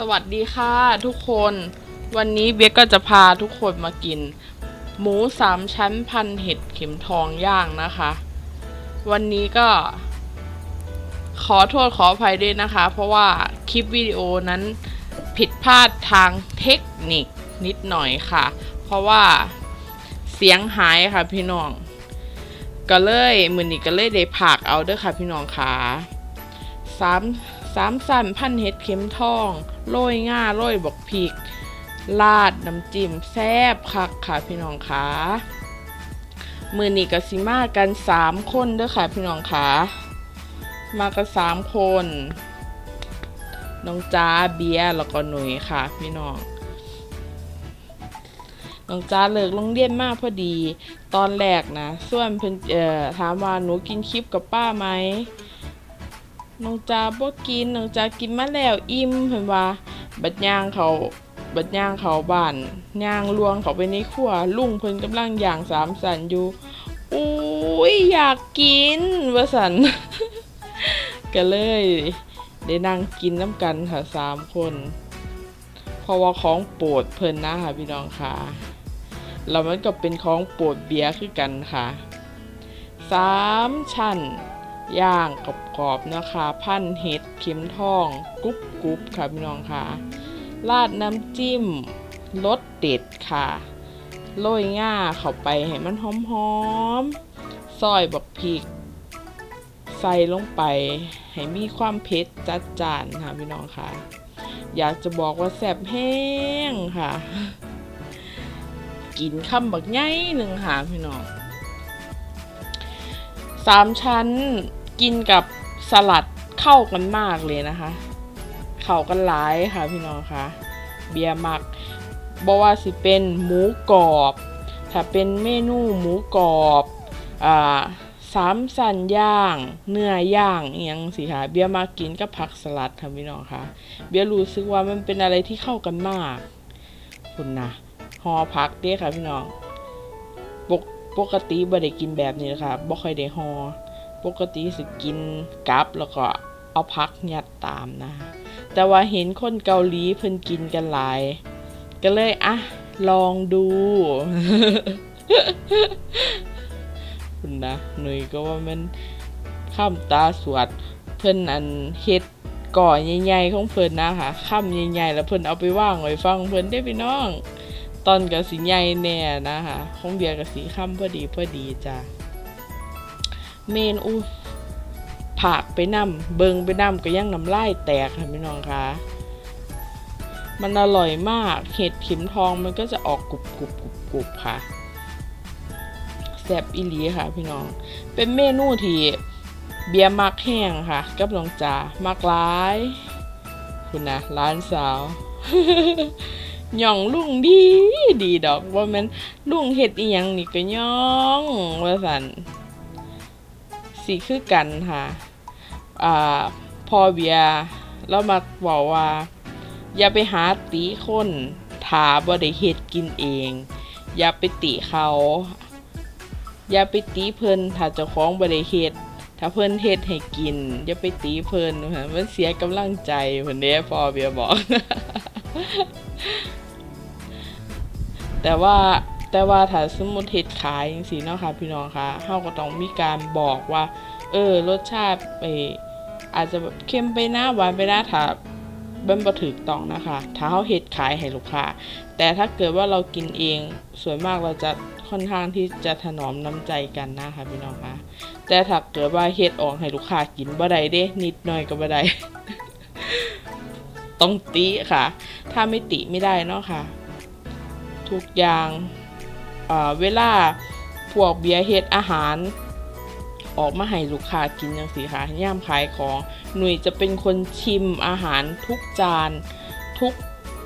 สวัสดีค่ะทุกคน วันนี้เบียกก็จะพาทุกคนมากิน หมูสามชั้นพันเห็ดเข็มทองย่างนะคะ วันนี้ก็ ขอโทษขออภัยด้วยนะคะ เพราะว่าคลิปวิดีโอนั้นผิดพลาดทางเทคนิคนิดหน่อยค่ะ เพราะว่าเสียงหายค่ะพี่น้อง ก็เลยมือนี้ก็เลยได้ผากเอาเด้อค่ะพี่น้องค่ะสาม สามสันพันเห็ดเข็มทองโรยง่าโรยบอกพริกลาดน้ำจิ้มแซ่บคักค่ะพี่น้องค่ะมือนี้ก็สิมากันสามคนเด้อค่ะพี่น้องค่ะมากันสามคน น้องจ้าเบียร์แล้วก็หนุ่ยค่ะ พี่น้องน้องจ้าเลิกโรงเรียนมากพอดี ตอนแรกนะส่วนเพิ่นเอ่อถามว่าหนูกินคลิปกับป้าไหม น้องจ้าบ่กินน้องจ้ากินมาแล้วอิ่มเพิ่นว่า บัดย่างเขาบัดย่างเขาบ้านย่างลวงเขาไปในครัวลุงเพิ่นกำลังย่างสามสันอยู่อุ้ยอยากกินว่าสันก็เลย ได้นั่งกินน้ำกันค่ะสามคนเพราะว่าของโปรดเพิ่นนะค่ะพี่น้องค่ะแล้วมันก็เป็นของโปรดเบียร์คือกันค่ะสามชั้น ย่างกรอบๆนะคะพันเห็ดเข็มทองกรุบกรุบค่ะพี่น้องค่ะราดน้ำจิ้มรสเด็ดค่ะโรยง่าเข้าไปให้มันหอมๆซอยบักพริก ใส่ลงไป ให้มีความเผ็ดจัดจานค่ะพี่น้องค่ะ อยากจะบอกว่าแซ่บแห้งค่ะ กินคำบักใหญ่หนึ่งค่ะพี่น้อง สามชั้นกินกับสลัดเข้ากันมากเลยนะคะ เข้ากันหลายค่ะพี่น้องค่ะ เบียร์มักบอกว่าสิเป็นหมูกรอบ ถ้าเป็นเมนูหมูกรอบอ่าสามสันย่าง เนื้อย่างอหยังสิค่ะเบียร์มากินกับผักสลัดค่ะพี่น้องคะเบียร์รู้สึกว่ามันเป็นอะไรที่เข้ากันมาก คุณนะหอผักเด้ค่ะพี่น้อง ปกติบ่ได้กินแบบนี้นะคะบ่ค่อยได้ห่อปกติสิกินกับแล้วก็เอาผักยัดตามนะ แต่ว่าเห็นคนเกาหลีเพิ่นกินกันหลาย ก็เลยอะลองดูคุณนะหนุ่ยก็ว่ามันข้ามตาสวดเพิ่นอันเฮ็ดก่อใหญ่ๆของเพิ่นนะคะข้ามใหญ่ๆแล้วเพิ่นเอาไปว่างไว้ฟังเพิ่นได้พี่น้อง ตอนกับสีใหญ่แน่นะคะของเบียร์กับสีค่ำพอดีพอดีจ้ะเมนอูผักไปนำเบิงไปนำก็ยังน้ำลายแตกค่ะพี่น้องคะมันอร่อยมากเห็ดเข็มทองมันก็จะออกกรุบกรุบกรุบกรุบค่ะแซบอีหลีค่ะ พี่น้อง เป็นเมนูที่เบียร์มักแห้งค่ะ กับน้องจ๋ามักร้าย คุณนะร้านสาว ย่องลุงดีดีดอกว่ามันลุงเฮ็ดอีหยังนี่ก็ย่องว่าสันสีคือกันค่ะ อ่าพอเบียร์เรามาบอกว่า อย่าไปหาตีคนถาบ่ได้เฮ็ดกินเอง อย่าไปติเขา อย่าไปตีเพิ่นถ้าเจ้าของบ่ได้เฮ็ดถ้าเพิ่นเฮ็ดให้กิน อย่าไปตีเพิ่นค่ะมันเสียกำลังใจเพิ่นเด้พอเบียบอก แต่ว่าแต่ว่าถ้าสมมติเฮ็ดขายจังซี่เนาะค่ะพี่น้องค่ะเฮาก็ต้องมีการบอกว่า เออรสชาติเอออาจจะแบบเค็มไปนะหวานไปนะถ้ามันบ่ถูกต้องนะคะ ถ้าเฮาเฮ็ดขายให้ลูกค้า แต่ถ้าเกิดว่าเรากินเอง ส่วนมากเราจะค่อนข้างที่จะถนอมน้ำใจกันนะคะพี่น้องคะแต่ถ้าเกิดว่าเฮ็ดออกให้ลูกค้ากินบ่ได้เด้ นิดหน่อยก็บ่ได้ ต้องติค่ะ ถ้าไม่ติไม่ได้เนาะค่ะ ทุกอย่างเวลาพวกเบียร์เฮ็ดอาหาร ออกมาให้ลูกค้ากินจังซี่ค่ะย่ามขายของหนุ่ยจะเป็นคนชิมอาหารทุกจานทุก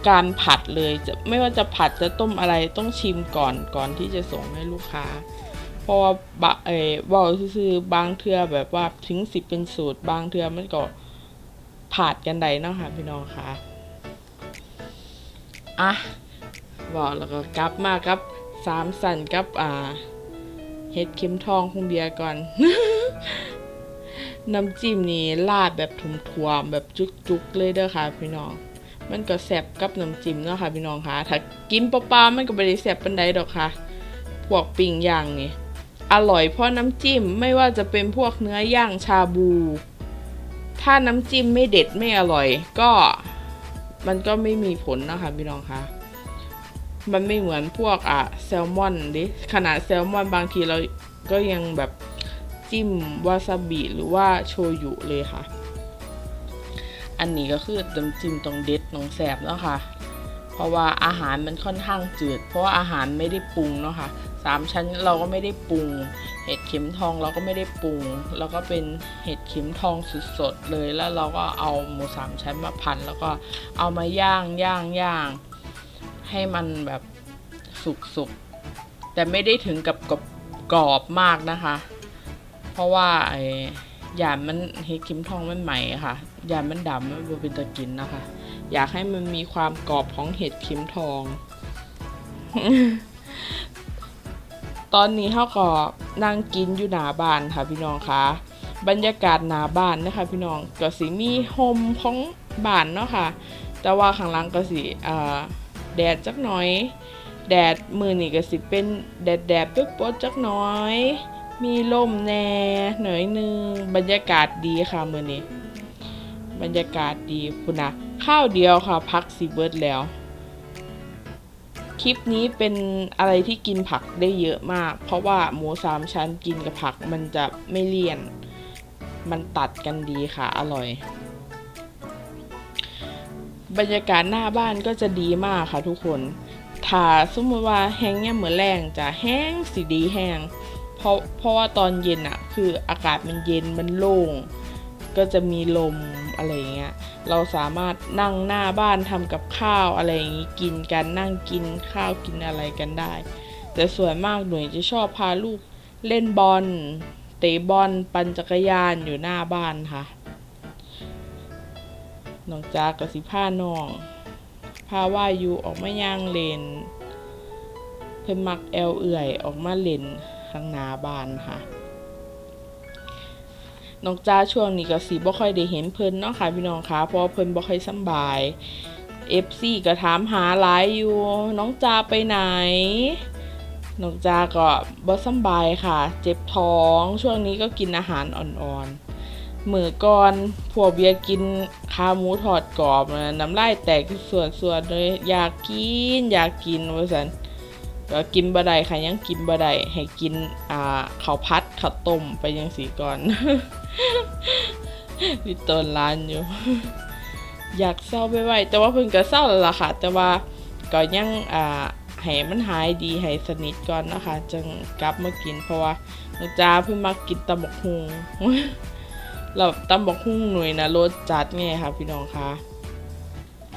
การผัดเลยจะไม่ว่าจะผัดจะต้มอะไรต้องชิมก่อนก่อนที่จะส่งให้ลูกค้า เพราะว่าบะเออเว่าซื่อบางเทือแบบว่าถึงสิบเป็นสูตร บางเทือมันก็ผัดกันได้เนาะค่ะพี่น้องค่ะอะ บอกแล้วก็กลับมาครับสามสันกับอ่าเห็ดเข็มทองของเบียร์ก่อน น้ำจิ้มนี่ราดแบบถุ่มๆแบบจุกๆเลยเด้อค่ะ พี่น้อง มันก็แซ่บกับน้ำจิ้มเนาะค่ะ พี่น้องค่ะ ถ้ากินเปล่าๆมันก็บ่ได้แซ่บปานใดดอกค่ะ พวกปิ้งย่างนี่อร่อยเพราะน้ำจิ้มไม่ว่าจะเป็นพวกเนื้อย่างชาบู ถ้าน้ำจิ้มไม่เด็ดไม่อร่อย ก็มันก็ไม่มีผลนะคะพี่น้องคะ มันไม่เหมือนพวกอะแซลมอนดิขนาดแซลมอนบางทีเราก็ยังแบบจิ้มวาซาบิหรือว่าโชยุเลยค่ะ อันนี้ก็คือน้ำจิ้มตรงเด็ดตรงแสบเนาะค่ะ เพราะว่าอาหารมันค่อนข้างจืด เพราะาอาหารไม่ได้ปรุงเนาะค่ะสามชั้นเราก็ไม่ได้ปรุง เห็ดเข็มทองเราก็ไม่ได้ปรุง แล้วก็เป็นเห็ดเข็มทองสดๆเลย แล้วเราก็เอาหมูสามชั้นมาพัน แล้วก็เอามาย่างย่างย่าง ให้มันแบบสุกๆ แต่ไม่ได้ถึงกับกับกรอบมากนะคะ เพราะว่าไอ้ยานมันเห็ดเข็มทองมันใหม่ค่ะยานมันดำมันบ่เป็นตะกินนะคะ อยากให้มันมีความกรอบของเห็ดเข็มทอง ตอนนี้เขาก็นั่งกินอยู่หน้าบ้านค่ะพี่น้องคะบรรยากาศหน้าบ้านนะคะ พี่น้องก็สิมีโฮมของบ้านเนาะค่ะ แต่ว่าข้างหล่างก็สิอ่า แดดจักหน่อย แดดมือนี่ก็สิเป็นแดดแดดปึ๊บๆจักหน้อย มีลมแน่หน่อยหนึงบรรยากาศดีค่ะมือนี้บรรยากาศดีคุณนะข้าวเดียวค่ะพักสีเบิร์ดแล้ว คลิปนี้เป็นอะไรที่กินผักได้เยอะมาก เพราะว่าหมูสามชั้นกินกับผักมันจะไม่เลี่ยน มันตัดกันดีค่ะ อร่อย บรรยากาศหน้าบ้านก็จะดีมากค่ะทุกคนถ้าสมมติว่าแห้งเนี่ยเหมือนแรงจะแห้งสีดีแห้งเพราะเพราะว่าตอนเย็นอะคืออากาศมันเย็นมันโล่ง ก็จะมีลมอะไรเงี้ยเราสามารถนั่งหน้าบ้านทำกับข้าวอะไรอย่างงี้กินกันนั่งกินข้าวกินอะไรกันได้ แต่ส่วนมากหน่ยจะชอบพาลูกเล่นบอลเตะบอลปั่นจักรยานอยู่หน้าบ้านค่ะ น้องจากกับสิผ้าน้องพาว่าอยู่ออกมาย่างเลน เพิ่นมักแอลเอื่อยออกมาเล่นข้างหน้าบ้านค่ะน้องจ้าช่วงนี้ก็สิบ่ค่อยได้เห็นเพิ่นเนาะค่ะพี่น้องคะเพราะเพิ่นบ่ค่อยสบาย FC ก็ถามหาหลายอยู่ น้องจ้าไปไหน น้องจาก็บ่สบายค่ะ เจ็บท้อง ช่วงนี้ก็กินอาหารอ่อนๆ มือก่อนพวกเบียกินขาหมูทอดกรอบนะน้ำลายแตกส่วนๆเลยอยากกินอยากกินว่าซั่นก็กินบ่ได้ค่ะยังกินบ่ได้ให้กินอ่าข้าวพัดข้าวต้มไปยังสีก่อนที่ต้นร้านอยู่ อยากเศร้าไปไว้แต่ว่าเพิ่นก็เศร้าแล้วล่ะค่ะ แต่ว่าก็ยังอ่าให้มันหายดีให้สนิทก่อนนะคะ จึงกลับมากินเพราะว่าจ้าเพิ่งมากินตำบักฮุง แล้วตำบักฮุงหน่วยนะรสจัดไงค่ะพี่น้องคะ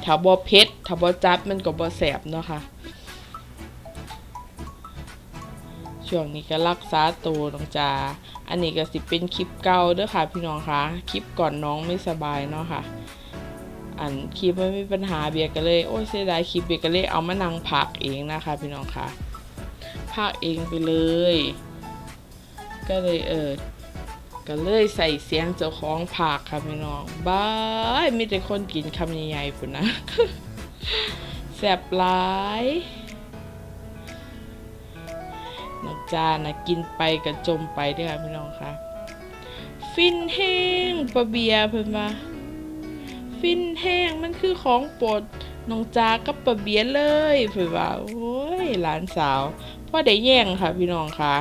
ถ้าบ่เผ็ดถ้าบ่จัดมันก็บ่แซ่บเนาะค่ะช่วงนี้ก็รักษาตัวน้องจาอันนี้ก็สิเป็นคลิปเก่าเด้อค่ะ พี่น้องคะคลิปก่อนน้องไม่สบายเนาะค่ะ อันคลิปไม่มีปัญหาเบียร์ก็เลยโอ้ยเสียดายคลิปเบียร์ก็เลยเอามานั่งพักเองนะคะ พี่น้องคะพักเองไปเลย ก็เลยเออ ก็เลยใส่เสียงเจ้าของผักค่ะพี่น้องบายมีแต่คนกินคำใหญ่ๆพุ่นนะแซ่บหลายนอกจานะกินไปกับจมไปด้วยค่ะพี่น้องค่ะ ฟินแห้งปะเบียเพิ่นว่าฟินแห้งมันคือของโปรดน้องจากับปะเบียเลยเพิ่นว่าโอ้ยหลานสาวพ่อได้แย่งค่ะพี่น้องค่ะ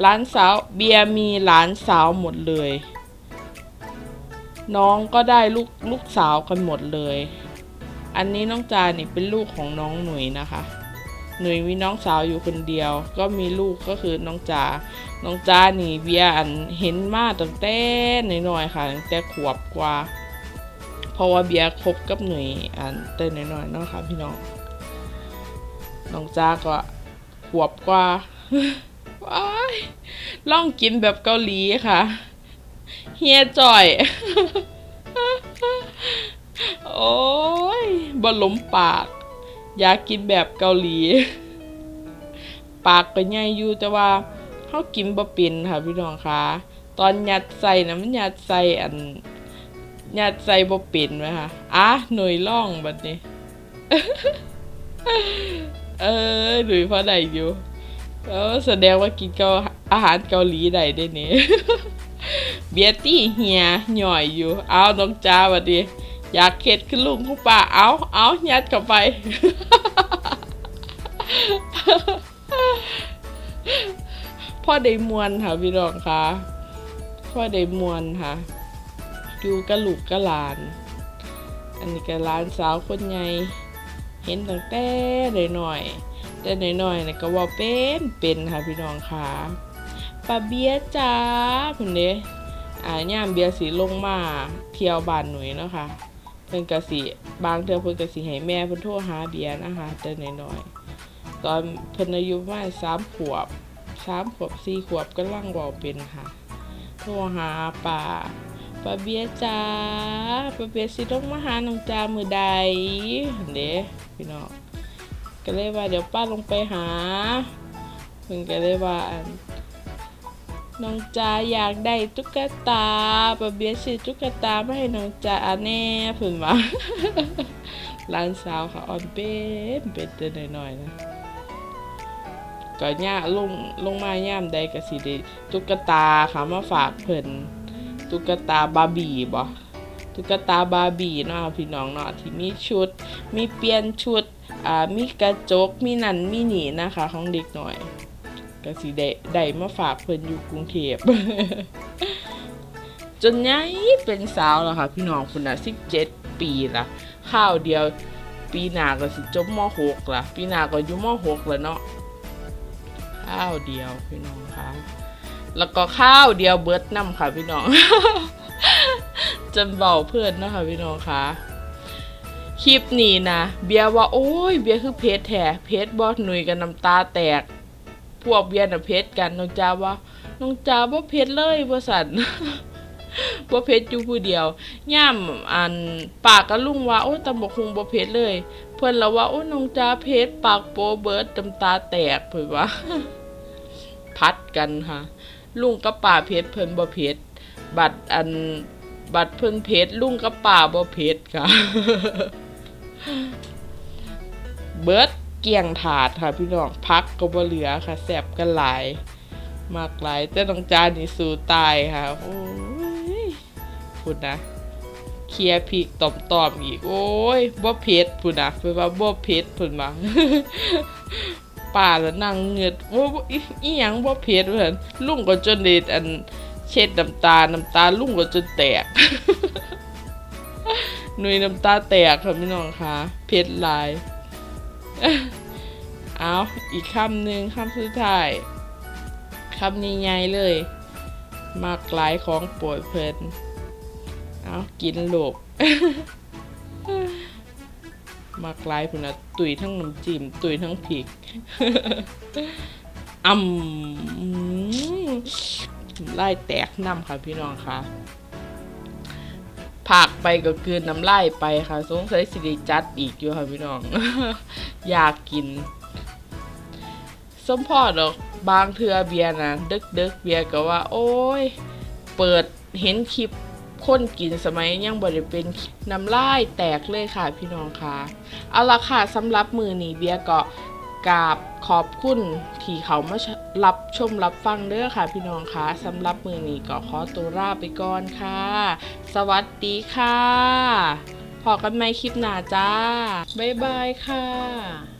หลานสาวเบียร์มีหลานสาวหมดเลย น้องก็ได้ลูกลูกสาวกันหมดเลย อันนี้น้องจานี่เป็นลูกของน้องหนุ่ยนะคะ หนุ่ยมีน้องสาวอยู่คนเดียว ก็มีลูกก็คือน้องจาน้องจานี่เบียร์อันเห็นมาตั้งแต่น้อยๆค่ะตั้งแต่ขวบกว่า เพราะว่าเบียร์คบกับหนุ่ยอันแต่น้อยๆเนาะค่ะพี่น้องน้องจาก็ขวบกว่า ว้ายล่องกินแบบเกาหลีค่ะ เฮียจ่อย โอ้ยบอลล้มปาก อยากกินแบบเกาหลี ปากก็ใหญ่อยู่แต่ว่าเขากินบ่ป็นค่ะพี่น้องคะตอนยัดใส่นะมันยัดใส่อันยัดใส่บ่ป็นไหมคะอะหน่วยล่องแบัดนี้ เออหนุ่ยพอได้อยู่ เออแสดงว่ากินเกาอาหารเกาหลีได้ได้นี่ยเบียตี้เฮียหน่อยอยู่ เอาน้องจ้าบัดนี้อยากเข็ดขึ้นลุงคุณป้าเอาเอายัดเข้าไป พ่อได้มวนค่ะพี่น้องค่ะพ่อได้มวนค่ะอยู่กะลูกกระหลาน อันนี้ก็หลานสาวคนใหญ่ เห็นตั้งแต่หน่อยๆแต่หน่อยๆนี่ก็ว่าเป็นเป็นค่ะพี่น้องค่ะป้าเบียจ้าเพิ่นเด้อ่าย่ามเบียสิลงมาเที่ยวบ้านหนุ่ยเนาะค่ะเพิ่นก็สิบางเทื่อเพิ่นก็สิให้แม่เพิ่นโทรหาเบียนะคะแต่น้อยๆตอนเพิ่นอายุประมาณสามขวบสามขวบสี่ขวบก็ลังว้าเป็นค่ะ โทรหาป้า ป้าเบียจ้าป้าเบียสิลงมาหาน้องจ้ามือใดเด้พี่น้องก็เลยว่าเดี๋ยวป้าลงไปหาเพิ่นก็เลยว่าอันน้องจ้าอยากได้ตุ๊กตาป้าเบียซื้อตุ๊กตามาให้น้องจาแน่เพิ่นว่าหลานสาวค่ะอ่อนเป็นเป็นแต่น้อยๆนะก็ย่าลงลงมาย่ามใดก็สิได้ตุ๊กตาค่ะมาฝากเพิ่น ตุ๊กตาบาร์บี้บ่ตุ๊กตาบาร์บี้เนาะพี่น้องเนาะที่มีชุด มีเปลี่ยนชุดอ่ามีกระจกมีนั่นมีนี่นะคะของเด็กหน่อยก็สิได้ได้มาฝากเพิ่นอยู่กรุงเทพจนใหญ่เป็นสาวแล้วค่ะ พี่น้องคุณน่ะ17 ปีละข้าวเดียวปีหน้าก็สิจบม .6 ละปีหน้าก็อยู่ม .6 แล้วเนาะข้าวเดียวพี่น้องคะ แล้วก็ข้าวเดียวเบิร์ดน้ำค่ะพี่น้องจนเบาเพื่อนเนาะคะพี่น้องคะคลิปนี้นะเบียว่าโอ้ยเบียคือเพชรแท้เพชรบอสหนุยกันน้ำตาแตก พวกเบียน่ะเพชรกันน้องจ้าว่าน้องจ้าบ่เพชรเลยบ่สันบ่เพชรอยู่ผู้เดียวย่ามอันปากก็ลุงว่าโอ้ตำบกคงบ่เพชรเลย เพิ่อนละว่าโอ้น้องจ้าเพชรปากโปเบิร์ดน้ำตาแตกเพิ่นว่าพัดกันค่ะ ลุงกับป่าเพชรเพิ่นบ่เพชรบัตรอันบัตรเพิ่นเพชรลุงกับป่าบ่เพชรค่ะ เบิร์ดเกี่ยงถาดค่ะพี่น้องพักก็บ่เหลือค่ะแสบกันหลายมากหลายแต่น้องจานนี่สู้ตายค่ะ โอ้ยพูดนะเคลียร์พริกตอมตอมๆอีก โอ้ยบ่เผ็ดพูดนะเพิ่นว่าบ่เผ็ดพูดมา ป่าแล้วนั่งเงือดว่าอีอีหยังบ่เผ็ดเพิ่นลุงก็จนเด็ดอันเช็ดน้ำตา น้ำตาลุงก็จนแตกหนุ่ยน้ำตาแตกค่ะพี่น้องคะเผ็ดลาย เอาอีกคำหนึ่งคำสุดท้ายคำใหญ่ๆเลย มากหลายของโปรดเพลินเอากินโลก มากลายพุ่นนะตุยทั้งน้ำจิ้มตุยทั้งพริกอ่ำไล่แตกน้ำค่ะพี่น้องค่ะผักไปก็คืนน้ำไล่ไปค่ะ สงสัยสิริจัดอีกอยู่ค่ะพี่น้อง อยากกินสมพ่อดอกบางเทือเบียนะดึกดึกเบียก็ว่า โอ้ย เปิดเห็นคลิป คนกินสมัยยังบ่ได้เป็นน้ำลายแตกเลยค่ะพี่น้องค่ะ เอาละค่ะสำหรับมือนี้เบียร์ก็กราบขอบคุณที่เขามารับชมรับฟังเด้อค่ะ พี่น้องค่ะสำหรับมือนี้ก็ขอตัวลาไปก่อนค่ะ สวัสดีค่ะพอกันไหมคลิปหน้าจ้า บ๊ายบายค่ะ